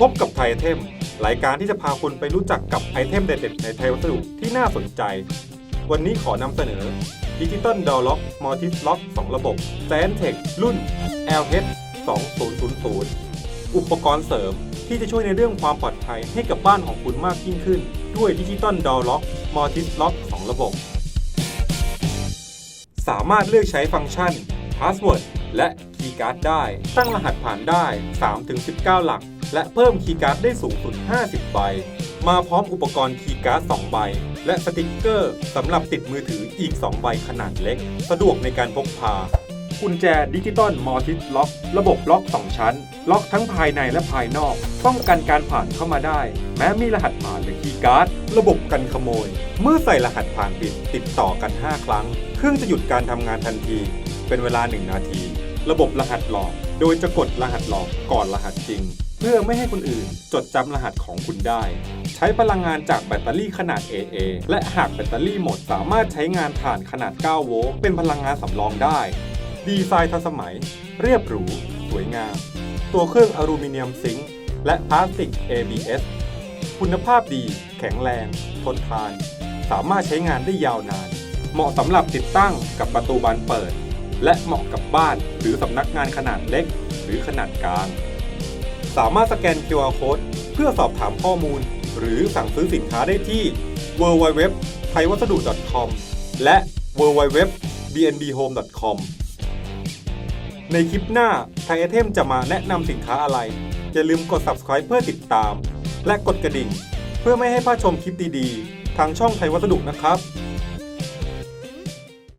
พบกับไทยไอเทมรายการที่จะพาคุณไปรู้จักกับไอเทมเด็ดๆในไทยวัสดุที่น่าสนใจ วันนี้ขอนำเสนอดิจิตอลดอลล็อกมอร์ติสล็อก 2 ระบบ s a n t e c h รุ่น LH 2000 อุปกรณ์เสริมที่จะช่วยในเรื่องความปลอดภัยให้กับบ้านของคุณมากยิ่งขึ้น ด้วยดิจิตอลดอลล็อกมอร์ติสล็อก 2 ระบบ สามารถเลือกใช้ฟังก์ชัน Password และ Keycard ได้ ตั้งรหัสผ่านได้ 3-19 หลัก และเพิ่ม Keycard ได้สูงสุด 50 ใบ มาพร้อมอุปกรณ์ Keycard 2ใบ และสติกเกอร์สำหรับติดมือถืออีก 2 ใบขนาดเล็ก สะดวกในการพกพากุญแจดิจิตอลมอร์ติสล็อก ระบบล็อก 2 ชั้น ล็อกทั้งภายในและภายนอก ป้องกันการผ่านเข้ามาได้ แม้มีรหัสผ่านหรือคีย์การ์ด ระบบกันขโมย เมื่อใส่รหัสผ่านผิดติดต่อกัน 5 ครั้ง เครื่องจะหยุดการทำงานทันที เป็นเวลา 1 นาที ระบบรหัสหลอก โดยจะกดรหัสหลอกก่อนรหัสจริง เพื่อไม่ให้คนอื่นจดจำรหัสของคุณได้ ใช้พลังงานจากแบตเตอรี่ขนาด AA และหากแบตเตอรี่หมดสามารถใช้งานถ่านขนาด 9 โวลต์เป็นพลังงานสำรองได้ ดีไซน์ทันสมัย เรียบหรู สวยงาม ตัวเครื่องอลูมิเนียมซิงค์และพลาสติก ABS คุณภาพดี แข็งแรง ทนทาน สามารถใช้งานได้ยาวนาน เหมาะสำหรับติดตั้งกับประตูบานเปิด และเหมาะกับบ้านหรือสำนักงานขนาดเล็ก หรือขนาดกลาง สามารถสแกน QR Code เพื่อสอบถามข้อมูล หรือสั่งซื้อสินค้าได้ที่ www t h a i w a s a d u com และ www bnbhome.com ในคลิปหน้าไทยไอเทมจะมาแนะนำสินค้าอะไร อย่าลืมกด subscribe เพื่อติดตาม และกดกระดิ่ง เพื่อไม่ให้พลาดชมคลิปดีๆ ทางช่องไทยวัสดุนะครับ